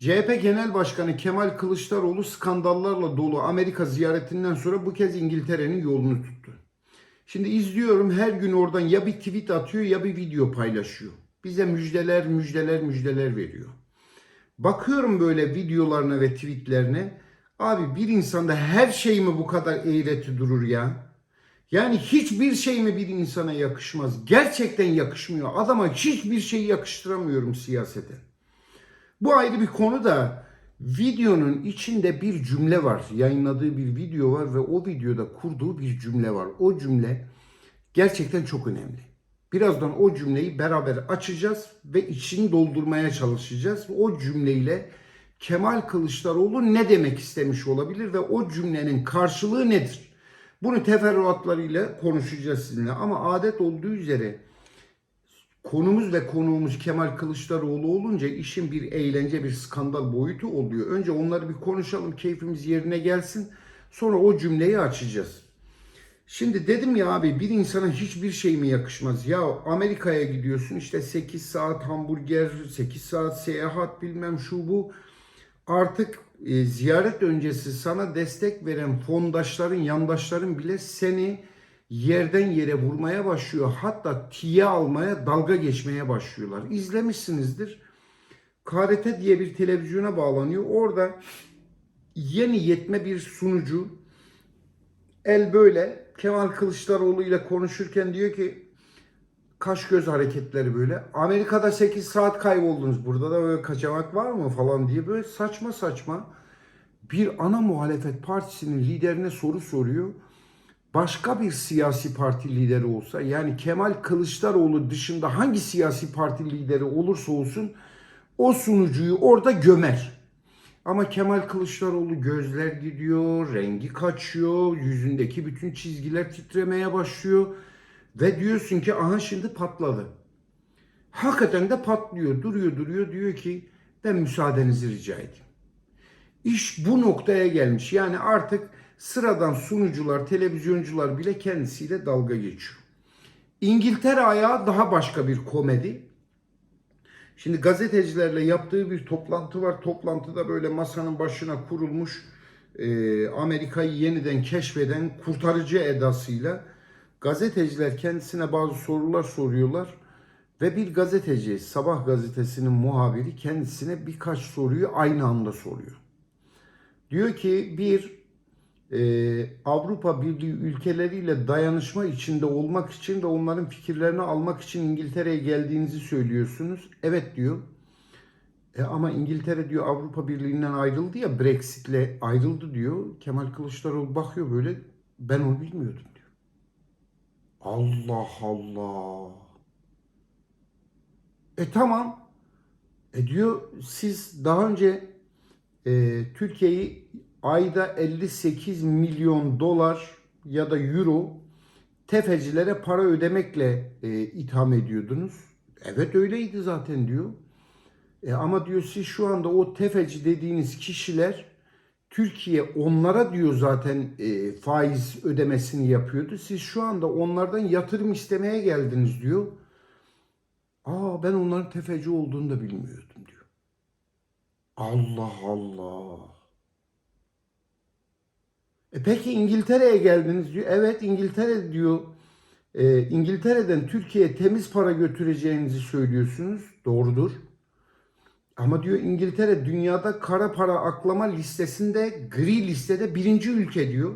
CHP Genel Başkanı Kemal Kılıçdaroğlu skandallarla dolu Amerika ziyaretinden sonra bu kez İngiltere'nin yolunu tuttu. Şimdi izliyorum her gün oradan ya bir tweet atıyor ya bir video paylaşıyor. Bize müjdeler müjdeler müjdeler veriyor. Bakıyorum böyle videolarına ve tweetlerine. Abi bir insanda her şey mi bu kadar eğreti durur ya? Yani hiçbir şey mi bir insana yakışmaz? Gerçekten yakışmıyor. Adama hiçbir şeyi yakıştıramıyorum siyasete. Bu ayrı bir konu da videonun içinde bir cümle var. Yayınladığı bir video var ve o videoda kurduğu bir cümle var. O cümle gerçekten çok önemli. Birazdan o cümleyi beraber açacağız ve içini doldurmaya çalışacağız. O cümleyle Kemal Kılıçdaroğlu ne demek istemiş olabilir ve o cümlenin karşılığı nedir? Bunu teferruatlarıyla konuşacağız sizinle ama adet olduğu üzere konumuz ve konuğumuz Kemal Kılıçdaroğlu olunca işin bir eğlence, bir skandal boyutu oluyor. Önce onları bir konuşalım, keyfimiz yerine gelsin. Sonra o cümleyi açacağız. Şimdi dedim ya abi bir insana hiçbir şey mi yakışmaz? Ya Amerika'ya gidiyorsun işte 8 saat hamburger, 8 saat seyahat bilmem şu bu. Artık e, ziyaret öncesi sana destek veren fondaşların, yandaşların bile seni yerden yere vurmaya başlıyor. Hatta tiye almaya, dalga geçmeye başlıyorlar. İzlemişsinizdir. KRT diye bir televizyona bağlanıyor. Orada yeni yetme bir sunucu el böyle Kemal Kılıçdaroğlu ile konuşurken diyor ki kaş göz hareketleri böyle. Amerika'da 8 saat kayboldunuz. Burada da böyle kaçamak var mı falan diye böyle saçma saçma bir ana muhalefet partisinin liderine soru soruyor. Başka bir siyasi parti lideri olsa yani Kemal Kılıçdaroğlu dışında hangi siyasi parti lideri olursa olsun o sunucuyu orada gömer. Ama Kemal Kılıçdaroğlu gözler gidiyor, rengi kaçıyor, yüzündeki bütün çizgiler titremeye başlıyor. Ve diyorsun ki aha şimdi patladı. Hakikaten de patlıyor, duruyor duruyor diyor ki ben müsaadenizi rica edeyim. İş bu noktaya gelmiş. Yani artık sıradan sunucular, televizyoncular bile kendisiyle dalga geçiyor. İngiltere ayağı daha başka bir komedi. Şimdi gazetecilerle yaptığı bir toplantı var. Toplantıda böyle masanın başına kurulmuş e, Amerika'yı yeniden keşfeden kurtarıcı edasıyla gazeteciler kendisine bazı sorular soruyorlar. Ve bir gazeteci, Sabah gazetesinin muhabiri kendisine birkaç soruyu aynı anda soruyor. Diyor ki bir Avrupa Birliği ülkeleriyle dayanışma içinde olmak için ve onların fikirlerini almak için İngiltere'ye geldiğinizi söylüyorsunuz. Evet diyor. E ama İngiltere diyor Avrupa Birliği'nden ayrıldı ya Brexit'le ayrıldı diyor. Kemal Kılıçdaroğlu bakıyor böyle ben onu bilmiyordum diyor. Allah Allah. E tamam. E diyor siz daha önce e, Türkiye'yi ayda 58 milyon dolar ya da euro tefecilere para ödemekle e, itham ediyordunuz. Evet öyleydi zaten diyor. E, ama diyor siz şu anda o tefeci dediğiniz kişiler Türkiye onlara diyor zaten e, faiz ödemesini yapıyordu. Siz şu anda onlardan yatırım istemeye geldiniz diyor. Aa ben onların tefeci olduğunu da bilmiyordum diyor. Allah Allah. E peki İngiltere'ye geldiniz diyor. Evet İngiltere diyor. E, İngiltere'den Türkiye'ye temiz para götüreceğinizi söylüyorsunuz. Doğrudur. Ama diyor İngiltere dünyada kara para aklama listesinde gri listede birinci ülke diyor.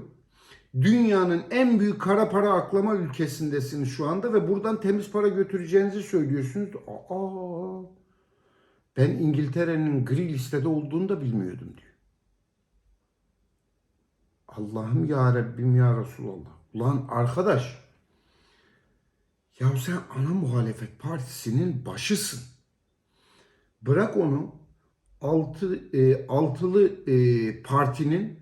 Dünyanın en büyük kara para aklama ülkesindesiniz şu anda ve buradan temiz para götüreceğinizi söylüyorsunuz. Aa, ben İngiltere'nin gri listede olduğunu da bilmiyordum diyor. Allah'ım ya Rabbim ya Resulallah. Ulan arkadaş ya sen ana muhalefet partisinin başısın. Bırak onu altı, e, altılı e, partinin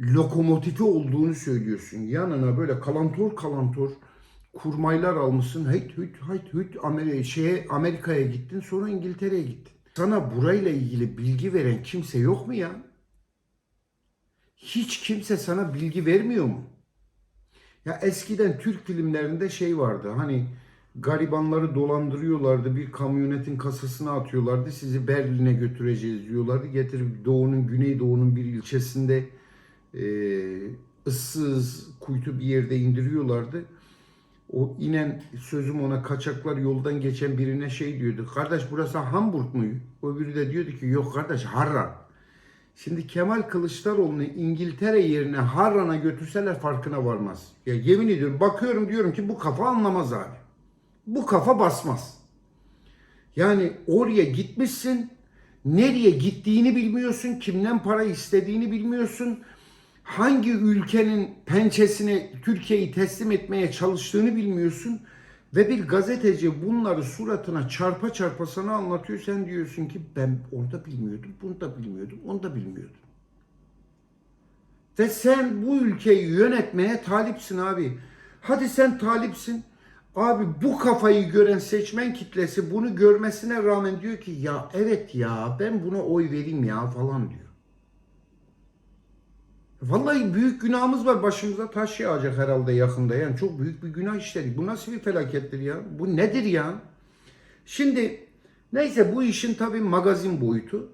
lokomotifi olduğunu söylüyorsun. Yanına böyle kalantor kalantor kurmaylar almışsın. Heyt hüt hayt hüt Amerika, şeye, Amerika'ya gittin sonra İngiltere'ye gittin. Sana burayla ilgili bilgi veren kimse yok mu ya? Hiç kimse sana bilgi vermiyor mu? Ya eskiden Türk filmlerinde şey vardı hani garibanları dolandırıyorlardı. Bir kamyonetin kasasına atıyorlardı. Sizi Berlin'e götüreceğiz diyorlardı. Getirip Doğu'nun, Güneydoğu'nun bir ilçesinde e, ıssız, kuytu bir yerde indiriyorlardı. O inen sözüm ona kaçaklar yoldan geçen birine şey diyordu. Kardeş burası Hamburg mu? Öbürü de diyordu ki yok kardeş Harran. Şimdi Kemal Kılıçdaroğlu'nu İngiltere yerine Harran'a götürseler farkına varmaz. Ya yemin ediyorum bakıyorum diyorum ki bu kafa anlamaz abi. Bu kafa basmaz. Yani oraya gitmişsin, nereye gittiğini bilmiyorsun, kimden para istediğini bilmiyorsun, hangi ülkenin pençesine Türkiye'yi teslim etmeye çalıştığını bilmiyorsun ve bir gazeteci bunları suratına çarpa çarpa sana anlatıyor. Sen diyorsun ki ben orada bilmiyordum, bunu da bilmiyordum, onu da bilmiyordum. Ve sen bu ülkeyi yönetmeye talipsin abi. Hadi sen talipsin. Abi bu kafayı gören seçmen kitlesi bunu görmesine rağmen diyor ki ya evet ya ben buna oy vereyim ya falan diyor. Vallahi büyük günahımız var başımıza taş yağacak herhalde yakında yani çok büyük bir günah işledik. Bu nasıl bir felakettir ya? Bu nedir ya? Şimdi neyse bu işin tabii magazin boyutu.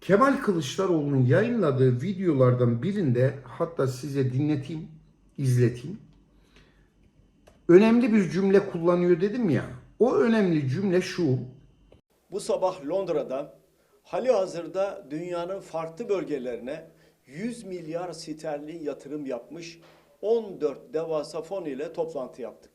Kemal Kılıçdaroğlu'nun yayınladığı videolardan birinde hatta size dinleteyim, izleteyim. Önemli bir cümle kullanıyor dedim ya. O önemli cümle şu. Bu sabah Londra'da hali hazırda dünyanın farklı bölgelerine 100 milyar sterlin yatırım yapmış 14 devasa fon ile toplantı yaptık.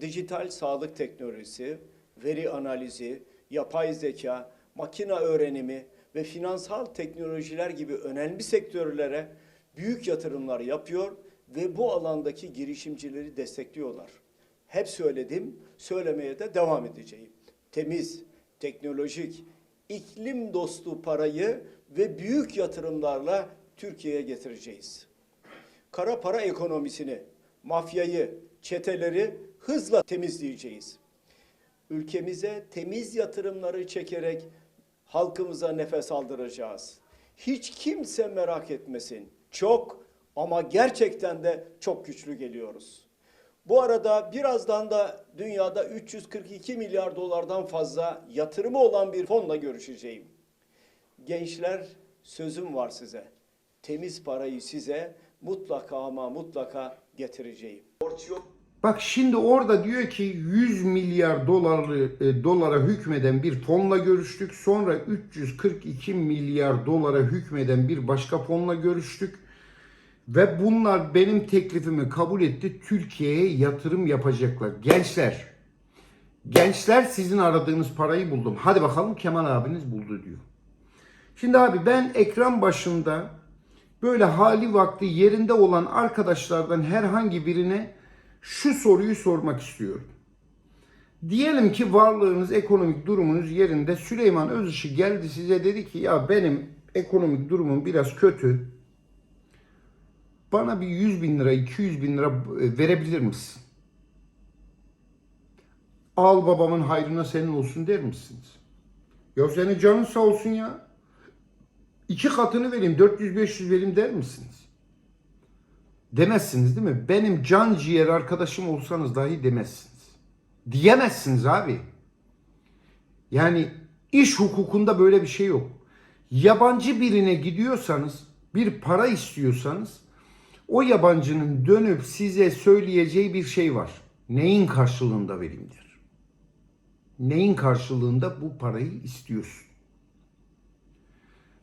Dijital sağlık teknolojisi, veri analizi, yapay zeka, makine öğrenimi ve finansal teknolojiler gibi önemli sektörlere büyük yatırımlar yapıyor ve bu alandaki girişimcileri destekliyorlar. Hep söyledim, söylemeye de devam edeceğim. Temiz, teknolojik, iklim dostu parayı ve büyük yatırımlarla Türkiye'ye getireceğiz. Kara para ekonomisini, mafyayı, çeteleri hızla temizleyeceğiz. Ülkemize temiz yatırımları çekerek halkımıza nefes aldıracağız. Hiç kimse merak etmesin. Çok ama gerçekten de çok güçlü geliyoruz. Bu arada birazdan da dünyada 342 milyar dolardan fazla yatırımı olan bir fonla görüşeceğim. Gençler sözüm var size. Temiz parayı size mutlaka ama mutlaka getireceğim. Borç yok. Bak şimdi orada diyor ki 100 milyar doları e, dolara hükmeden bir fonla görüştük. Sonra 342 milyar dolara hükmeden bir başka fonla görüştük. Ve bunlar benim teklifimi kabul etti. Türkiye'ye yatırım yapacaklar. Gençler, gençler sizin aradığınız parayı buldum. Hadi bakalım Kemal abiniz buldu diyor. Şimdi abi ben ekran başında böyle hali vakti yerinde olan arkadaşlardan herhangi birine şu soruyu sormak istiyorum. Diyelim ki varlığınız, ekonomik durumunuz yerinde. Süleyman Özışık geldi size dedi ki ya benim ekonomik durumum biraz kötü. Bana bir 100 bin lira, 200 bin lira e, verebilir misin? Al babamın hayrına senin olsun der misiniz? Ya senin canın sağ olsun ya. İki katını vereyim, 400-500 vereyim der misiniz? Demezsiniz değil mi? Benim can ciğer arkadaşım olsanız dahi demezsiniz. Diyemezsiniz abi. Yani iş hukukunda böyle bir şey yok. Yabancı birine gidiyorsanız, bir para istiyorsanız o yabancının dönüp size söyleyeceği bir şey var. Neyin karşılığında vereyim der. Neyin karşılığında bu parayı istiyorsun?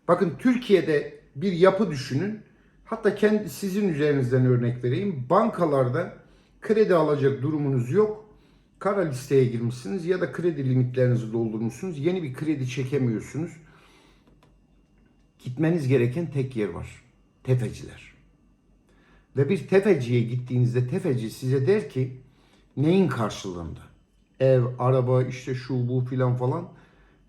Bakın Türkiye'de bir yapı düşünün. Hatta kendi sizin üzerinizden örnek vereyim. Bankalarda kredi alacak durumunuz yok. Kara listeye girmişsiniz ya da kredi limitlerinizi doldurmuşsunuz. Yeni bir kredi çekemiyorsunuz. Gitmeniz gereken tek yer var. Tefeciler. Ve bir tefeciye gittiğinizde tefeci size der ki neyin karşılığında? Ev, araba, işte şu bu filan falan.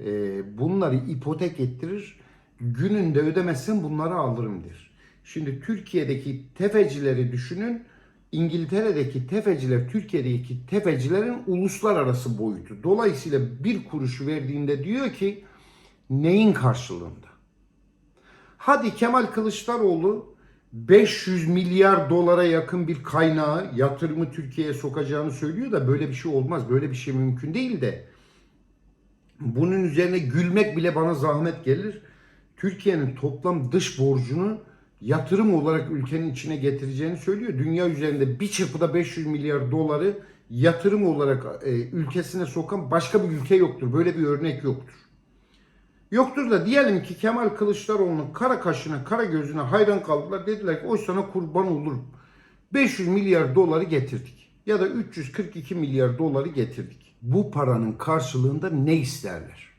Ee, bunları ipotek ettirir. Gününde ödemezsen bunları alırım der. Şimdi Türkiye'deki tefecileri düşünün. İngiltere'deki tefeciler Türkiye'deki tefecilerin uluslararası boyutu. Dolayısıyla bir kuruş verdiğinde diyor ki neyin karşılığında? Hadi Kemal Kılıçdaroğlu 500 milyar dolara yakın bir kaynağı yatırımı Türkiye'ye sokacağını söylüyor da böyle bir şey olmaz. Böyle bir şey mümkün değil de bunun üzerine gülmek bile bana zahmet gelir. Türkiye'nin toplam dış borcunu yatırım olarak ülkenin içine getireceğini söylüyor. Dünya üzerinde bir çırpıda 500 milyar doları yatırım olarak e, ülkesine sokan başka bir ülke yoktur. Böyle bir örnek yoktur. Yoktur da diyelim ki Kemal Kılıçdaroğlu'nun kara kaşına, kara gözüne hayran kaldılar. Dediler ki oy sana kurban olurum. 500 milyar doları getirdik. Ya da 342 milyar doları getirdik. Bu paranın karşılığında ne isterler?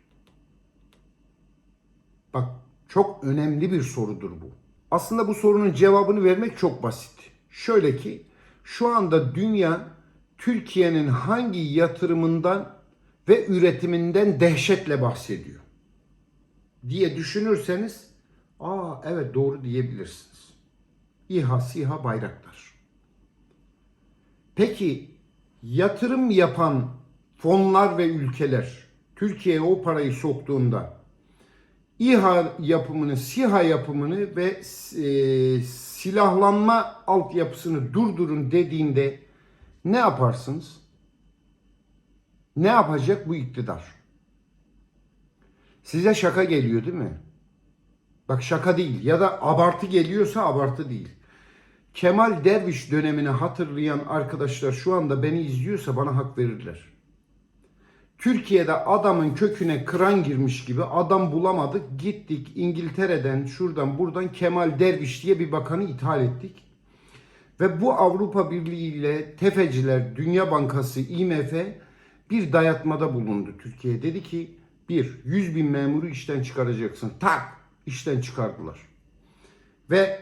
Bak çok önemli bir sorudur bu. Aslında bu sorunun cevabını vermek çok basit. Şöyle ki şu anda dünya Türkiye'nin hangi yatırımından ve üretiminden dehşetle bahsediyor diye düşünürseniz aa evet doğru diyebilirsiniz. İHA, SİHA, Bayraktar. Peki yatırım yapan fonlar ve ülkeler Türkiye'ye o parayı soktuğunda İHA yapımını, SİHA yapımını ve e, silahlanma altyapısını durdurun dediğinde ne yaparsınız? Ne yapacak bu iktidar? Size şaka geliyor değil mi? Bak şaka değil ya da abartı geliyorsa abartı değil. Kemal Derviş dönemini hatırlayan arkadaşlar şu anda beni izliyorsa bana hak verirler. Türkiye'de adamın köküne kıran girmiş gibi adam bulamadık. Gittik İngiltere'den şuradan buradan Kemal Derviş diye bir bakanı ithal ettik. Ve bu Avrupa Birliği ile tefeciler, Dünya Bankası, IMF bir dayatmada bulundu Türkiye. Dedi ki bir, 100 bin memuru işten çıkaracaksın. Tak, işten çıkardılar. Ve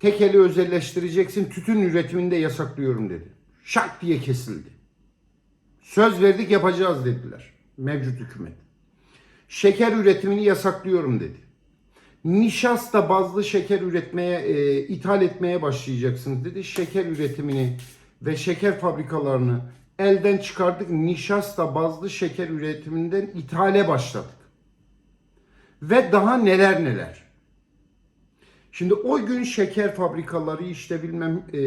tekeli özelleştireceksin, tütün üretiminde yasaklıyorum dedi. Şak diye kesildi. Söz verdik yapacağız dediler mevcut hükümet. Şeker üretimini yasaklıyorum dedi. Nişasta bazlı şeker üretmeye, e, ithal etmeye başlayacaksınız dedi. Şeker üretimini ve şeker fabrikalarını elden çıkardık. Nişasta bazlı şeker üretiminden ithale başladık. Ve daha neler neler. Şimdi o gün şeker fabrikaları işte bilmem e,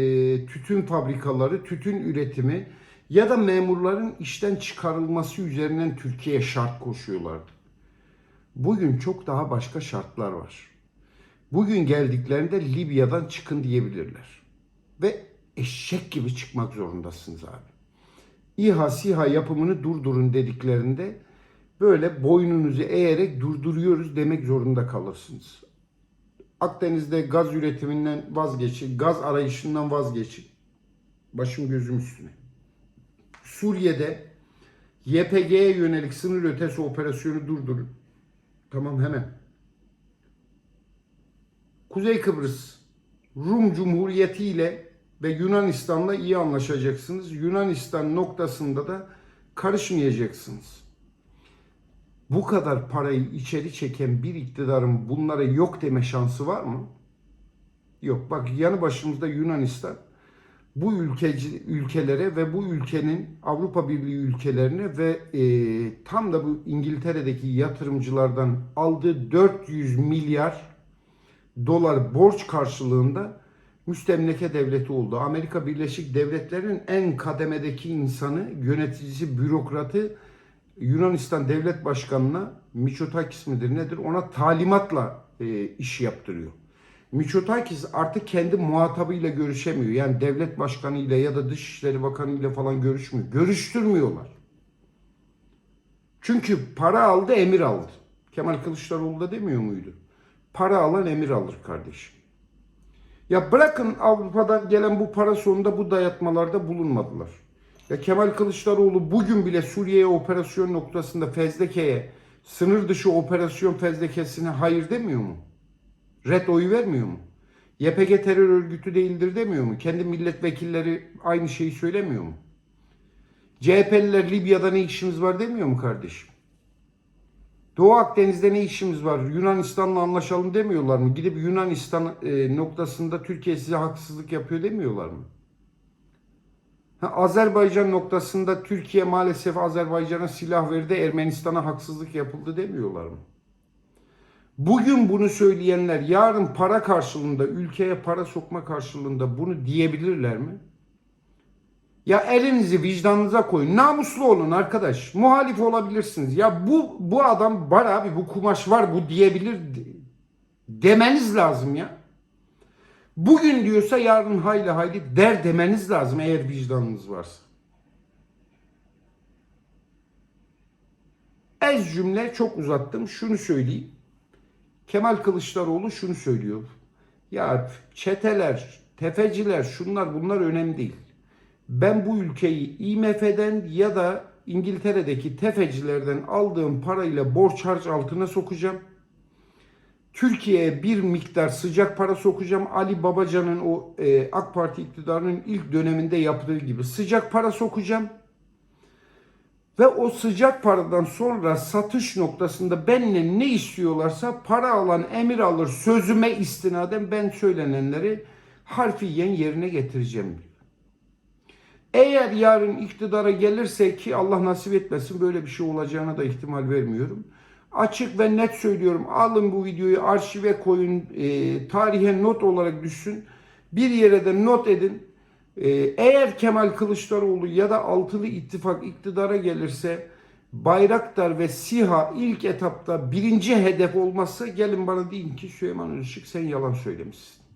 tütün fabrikaları, tütün üretimi ya da memurların işten çıkarılması üzerinden Türkiye'ye şart koşuyorlardı. Bugün çok daha başka şartlar var. Bugün geldiklerinde Libya'dan çıkın diyebilirler. Ve eşek gibi çıkmak zorundasınız abi. İHA SİHA yapımını durdurun dediklerinde böyle boynunuzu eğerek durduruyoruz demek zorunda kalırsınız. Akdeniz'de gaz üretiminden vazgeçin, gaz arayışından vazgeçin. Başım gözüm üstüne. Suriye'de YPG'ye yönelik sınır ötesi operasyonu durdurun. Tamam hemen. Kuzey Kıbrıs Rum Cumhuriyeti ile ve Yunanistan'la iyi anlaşacaksınız. Yunanistan noktasında da karışmayacaksınız. Bu kadar parayı içeri çeken bir iktidarın bunlara yok deme şansı var mı? Yok. Bak yanı başımızda Yunanistan bu ülkeci, ülkelere ve bu ülkenin Avrupa Birliği ülkelerine ve e, tam da bu İngiltere'deki yatırımcılardan aldığı 400 milyar dolar borç karşılığında müstemleke devleti oldu. Amerika Birleşik Devletleri'nin en kademedeki insanı, yöneticisi, bürokratı Yunanistan Devlet Başkanı'na Miçotakis midir nedir ona talimatla e, iş yaptırıyor. Miçotakis artık kendi muhatabıyla görüşemiyor. Yani devlet başkanıyla ya da dışişleri bakanıyla falan görüşmüyor. Görüştürmüyorlar. Çünkü para aldı emir aldı. Kemal Kılıçdaroğlu da demiyor muydu? Para alan emir alır kardeşim. Ya bırakın Avrupa'dan gelen bu para sonunda bu dayatmalarda bulunmadılar. Ya Kemal Kılıçdaroğlu bugün bile Suriye'ye operasyon noktasında fezlekeye, sınır dışı operasyon fezlekesine hayır demiyor mu? Red oyu vermiyor mu? YPG terör örgütü değildir demiyor mu? Kendi milletvekilleri aynı şeyi söylemiyor mu? CHP'liler Libya'da ne işimiz var demiyor mu kardeşim? Doğu Akdeniz'de ne işimiz var? Yunanistan'la anlaşalım demiyorlar mı? Gidip Yunanistan e, noktasında Türkiye size haksızlık yapıyor demiyorlar mı? Ha, Azerbaycan noktasında Türkiye maalesef Azerbaycan'a silah verdi, Ermenistan'a haksızlık yapıldı demiyorlar mı? Bugün bunu söyleyenler yarın para karşılığında, ülkeye para sokma karşılığında bunu diyebilirler mi? Ya elinizi vicdanınıza koyun. Namuslu olun arkadaş. Muhalif olabilirsiniz. Ya bu bu adam var abi bu kumaş var bu diyebilir de- demeniz lazım ya. Bugün diyorsa yarın hayli hayli der demeniz lazım eğer vicdanınız varsa. Ez cümle çok uzattım. Şunu söyleyeyim. Kemal Kılıçdaroğlu şunu söylüyor. Ya çeteler, tefeciler, şunlar bunlar önemli değil. Ben bu ülkeyi IMF'den ya da İngiltere'deki tefecilerden aldığım parayla borç harç altına sokacağım. Türkiye'ye bir miktar sıcak para sokacağım. Ali Babacan'ın o e, AK Parti iktidarının ilk döneminde yaptığı gibi sıcak para sokacağım. Ve o sıcak paradan sonra satış noktasında benimle ne istiyorlarsa para alan emir alır sözüme istinaden ben söylenenleri harfiyen yerine getireceğim diyor. Eğer yarın iktidara gelirse ki Allah nasip etmesin böyle bir şey olacağına da ihtimal vermiyorum. Açık ve net söylüyorum alın bu videoyu arşive koyun e, tarihe not olarak düşsün. Bir yere de not edin. Ee, eğer Kemal Kılıçdaroğlu ya da Altılı İttifak iktidara gelirse Bayraktar ve SİHA ilk etapta birinci hedef olmazsa gelin bana deyin ki Süleyman Işık sen yalan söylemişsin.